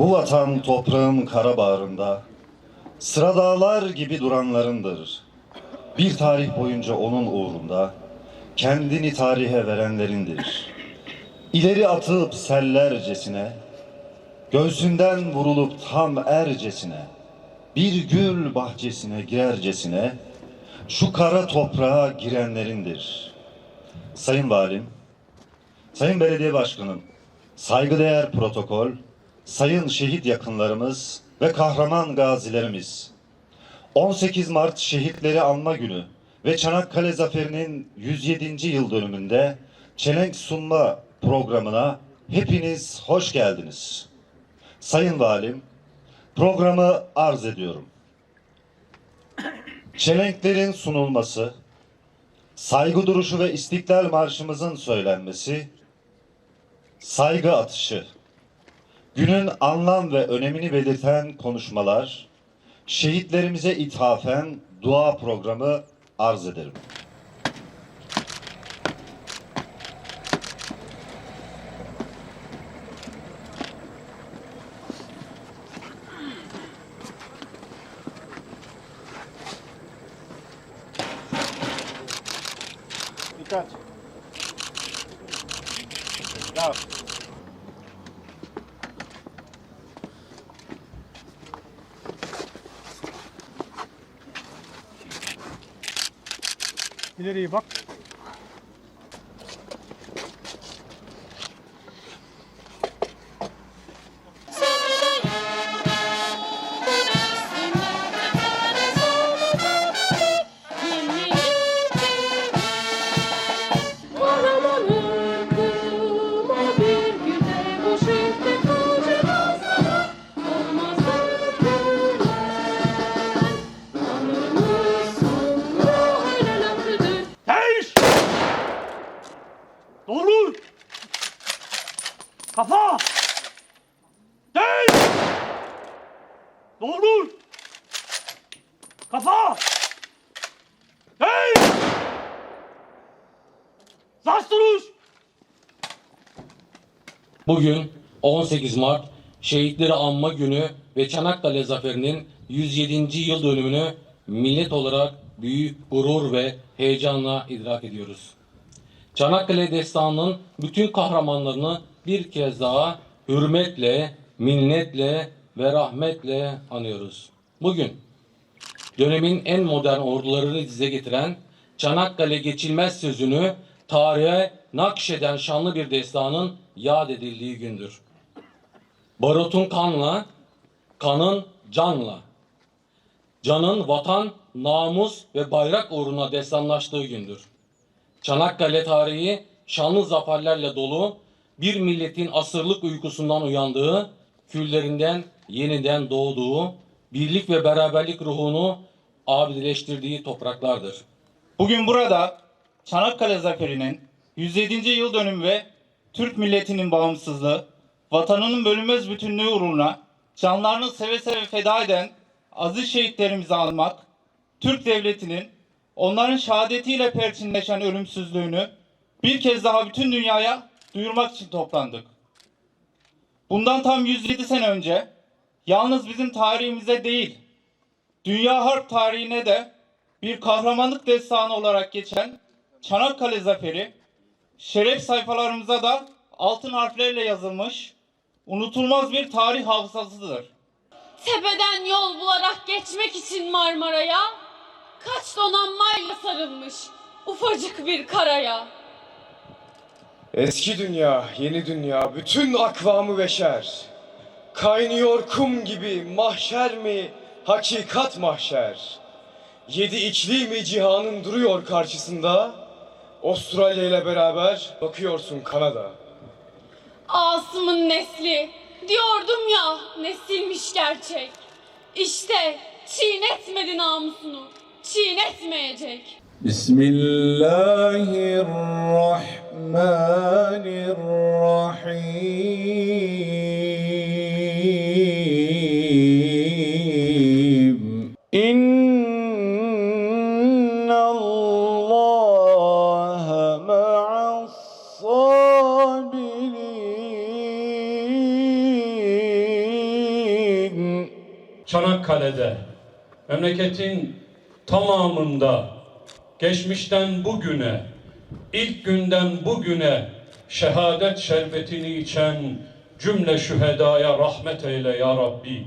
Bu vatan toprağın kara bağrında sıra dağlar gibi duranlarındır. Bir tarih boyunca onun uğrunda kendini tarihe verenlerindir. İleri atıp sellercesine, göğsünden vurulup tam ercesine, bir gül bahçesine girercesine, şu kara toprağa girenlerindir. Sayın Valim, Sayın Belediye Başkanım, saygıdeğer protokol, sayın şehit yakınlarımız ve kahraman gazilerimiz, 18 Mart Şehitleri Anma Günü ve Çanakkale Zaferi'nin 107. yıl dönümünde çelenk sunma programına hepiniz hoş geldiniz. Sayın Valim, programı arz ediyorum. Çelenklerin sunulması, saygı duruşu ve istiklal marşımızın söylenmesi, saygı atışı, günün anlam ve önemini belirten konuşmalar, şehitlerimize ithafen dua programı arz ederim. Dikkat. Devam. İleriye bak. Kafa! Değiş! Doğru! Kafa! Değiş! Saç duruş! Bugün 18 Mart Şehitleri Anma Günü ve Çanakkale Zaferi'nin 107. yıl dönümünü millet olarak büyük gurur ve heyecanla idrak ediyoruz. Çanakkale Destanı'nın bütün kahramanlarını bir kez daha hürmetle, minnetle ve rahmetle anıyoruz. Bugün dönemin en modern ordularını dize getiren Çanakkale geçilmez sözünü tarihe nakşeden şanlı bir destanın yad edildiği gündür. Barutun kanla, kanın canla. Canın vatan, namus ve bayrak uğruna destanlaştığı gündür. Çanakkale tarihi şanlı zaferlerle dolu, bir milletin asırlık uykusundan uyandığı, küllerinden yeniden doğduğu, birlik ve beraberlik ruhunu abidileştirdiği topraklardır. Bugün burada Çanakkale Zaferi'nin 107. yıl dönümü ve Türk milletinin bağımsızlığı, vatanının bölünmez bütünlüğü uğruna canlarını seve seve feda eden aziz şehitlerimizi anmak, Türk devletinin onların şehadetiyle perçinleşen ölümsüzlüğünü bir kez daha bütün dünyaya duyurmak için toplandık. Bundan tam 107 sene önce yalnız bizim tarihimize değil, dünya harp tarihine de bir kahramanlık destanı olarak geçen Çanakkale Zaferi, şeref sayfalarımıza da altın harflerle yazılmış, unutulmaz bir tarih hafızasıdır. Tepeden yol bularak geçmek için Marmara'ya kaç donanmayla sarılmış ufacık bir karaya. Eski dünya, yeni dünya, bütün akvamı beşer. Kaynıyor kum gibi mahşer mi, hakikat mahşer. Yedi iklimi cihanın duruyor karşısında. Avustralya ile beraber bakıyorsun Kanada. Asım'ın nesli. Diyordum ya nesilmiş gerçek. İşte çiğnetmedi namusunu. Çiğnetmeyecek. Bismillahirrahmanirrahim. الرحمن الرحيم إن الله مع Çanakkale'de, memleketin tamamında geçmişten bugüne, ilk günden bugüne şehadet şerbetini içen cümle şühedaya rahmet eyle ya Rabbi.